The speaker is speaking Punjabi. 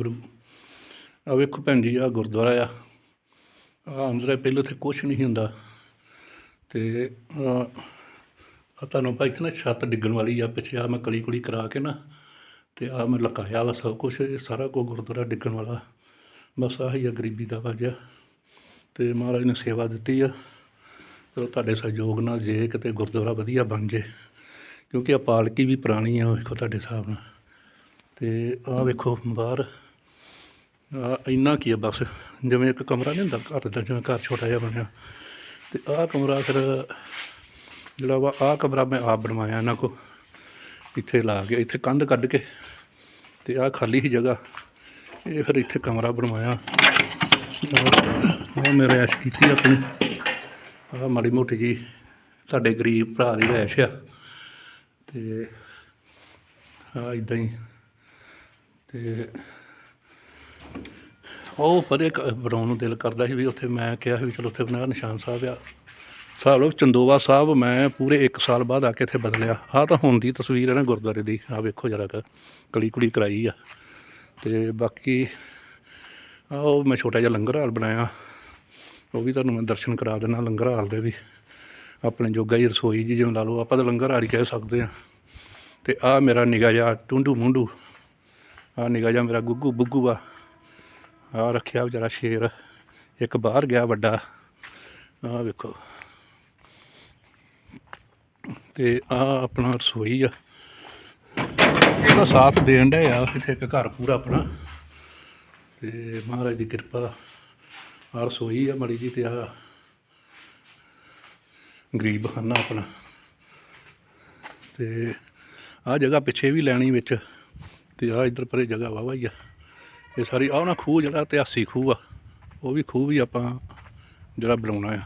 ਗੁਰੂ। ਆ ਵੇਖੋ ਭੈਣ ਜੀ ਆ ਗੁਰਦੁਆਰਾ ਆ। ਆ ਅੰਦਰ ਪਹਿਲਾਂ ਤੇ ਕੁਝ ਨਹੀਂ ਹੁੰਦਾ। ਤੇ ਆ ਤੁਹਾਨੂੰ ਭਾਈ ਇੱਥੇ ਨਾ ਛੱਤ ਡਿੱਗਣ ਵਾਲੀ ਆ, ਪਿੱਛੇ ਆ ਮੈਂ ਕਲੀ ਕੁਲੀ ਕਰਾ ਕੇ ਨਾ, ਤੇ ਆ ਮੈਂ ਲਕਾਇਆ ਵਾ ਸਭ ਕੁਝ ਇਹ ਸਾਰਾ ਕੋ ਗੁਰਦੁਆਰਾ ਡਿੱਗਣ ਵਾਲਾ। ਬਸ ਆਹੀ ਆ ਗਰੀਬੀ ਦਾ ਵਜ੍ਹਾ ਤੇ ਮਹਾਰਾਜ ਨੇ ਸੇਵਾ ਦਿੱਤੀ ਆ। ਚਲੋ ਤੁਹਾਡੇ ਸਹਿਯੋਗ ਨਾਲ ਜੇ ਕਿਤੇ ਗੁਰਦੁਆਰਾ ਵਧੀਆ ਬਣ ਜੇ, ਕਿਉਂਕਿ ਆ ਪਾਲਕੀ ਵੀ ਪੁਰਾਣੀ ਆ ਵੇਖੋ ਤੁਹਾਡੇ ਹਿਸਾਬ ਨਾਲ। ਤੇ ਆਹ ਵੇਖੋ ਬਾਹਰ। ਇੰਨਾ ਕੀ ਆ ਬਸ, ਜਿਵੇਂ ਇੱਕ ਕਮਰਾ ਨਹੀਂ ਹੁੰਦਾ ਘਰ ਦਾ, ਜਿਵੇਂ ਘਰ ਛੋਟਾ ਜਿਹਾ ਬਣਿਆ। ਤੇ ਆਹ ਕਮਰਾ ਫਿਰ, ਜਿਹੜਾ ਵਾ, ਆਹ ਕਮਰਾ ਮੈਂ ਆਪ ਬਣਵਾਇਆ ਇਹਨਾਂ ਕੋ ਇੱਥੇ ਲਾ ਕੇ, ਇੱਥੇ ਕੰਧ ਕੱਢ ਕੇ, ਤੇ ਆਹ ਖਾਲੀ ਹੀ ਜਗ੍ਹਾ, ਇਹ ਫਿਰ ਇੱਥੇ ਕਮਰਾ ਬਣਵਾਇਆ। ਉਹ ਮੇਰੇ ਐਸ਼ ਕੀਤੀ ਆਪਣੀ। ਆਹ ਮਾੜੀ ਮੋਟੀ ਜੀ, ਸਾਡੇ ਗਰੀਬ ਭਰਾ ਦੀ ਐਸ਼ ਆ। ਤੇ ਆ ਇਦਾਂ ਹੀ, ਤੇ ਉਹ ਪਰੇ ਕ- ਬਣਾਉਣ ਨੂੰ ਦਿਲ ਕਰਦਾ ਸੀ ਵੀ ਉੱਥੇ ਮੈਂ ਕਿਹਾ ਸੀ ਵੀ ਚਲੋ ਉੱਥੇ ਬਣਾ ਨਿਸ਼ਾਨ ਸਾਹਿਬ ਆ। ਸਾਹਿਬ ਲਓ ਚੰਦੋਵਾ ਸਾਹਿਬ ਮੈਂ ਪੂਰੇ 1 ਸਾਲ ਬਾਅਦ ਆ ਕੇ ਇੱਥੇ ਬਦਲਿਆ। ਆਹ ਤਾਂ ਹੁਣ ਦੀ ਤਸਵੀਰ ਹੈ ਨਾ ਗੁਰਦੁਆਰੇ ਦੀ। ਆਹ ਵੇਖੋ ਜਰਾ ਕ, ਕਲੀ ਕੁਲੀ ਕਰਾਈ ਆ। ਤੇ ਬਾਕੀ ਆਹ ਉਹ ਮੈਂ ਛੋਟਾ ਜਿਹਾ ਲੰਗਰ ਹਾਲ ਬਣਾਇਆ। ਉਹ ਵੀ ਤੁਹਾਨੂੰ ਮੈਂ ਦਰਸ਼ਨ ਕਰਾ ਦਿੰਦਾ ਲੰਗਰ ਹਾਲ ਦੇ ਵੀ। ਆਪਣੇ ਜੋਗਾ ਹੀ ਰਸੋਈ ਜੀ ਜਿਵੇਂ ਲਾ ਲਓ, ਆਪਾਂ ਤਾਂ ਲੰਗਰ ਹਾਲ ਹੀ ਕਹਿ ਸਕਦੇ ਆ। ਤੇ ਆ ਮੇਰਾ ਨਿਗਾ ਜਿਹਾ ਟੁੰਡੂ ਮੁੰਡੂ। ਆ ਨਿਗਾ ਜਿਹਾ ਮੇਰਾ ਗੁੱਗੂ ਬੁੱਗੂ ਆ। ਆ ਰੱਖਿਆ ਵਿਚਾਰਾ ਸ਼ੇਰ, ਇੱਕ ਬਾਹਰ ਗਿਆ ਵੱਡਾ ਆ ਵੇਖੋ। ਤੇ ਆ ਆਪਣਾ ਰਸੋਈ ਆ। ਇਹਦਾ ਸਾਥ ਦੇਣ ਦਾ ਆ, ਇੱਥੇ ਇੱਕ ਘਰ ਪੂਰਾ ਆਪਣਾ। ਤੇ ਮਹਾਰਾਜ ਦੀ ਕਿਰਪਾ ਆ ਰਸੋਈ ਆ ਮੜੀ ਜੀ ਤੇ ਆ ਗਰੀਬ ਖਾਨਾ ਆਪਣਾ। ਤੇ ਆ ਜਗ੍ਹਾ ਪਿੱਛੇ ਵੀ ਲੈਣੀ ਵਿੱਚ, ਤੇ ਆ ਇੱਧਰ ਪਰੇ ਜਗ੍ਹਾ ਵਾਵਾ ਹੀ ਆ। ਇਹ ਸਾਰੀ ਆਹ ਨਾ ਖੂਹ ਜਿਹੜਾ ਇਤਿਹਾਸੀ ਖੂਹ ਆ, ਉਹ ਵੀ ਖੂਹ ਵੀ ਆਪਾਂ ਜਿਹੜਾ ਬਣਾਉਣਾ ਆ।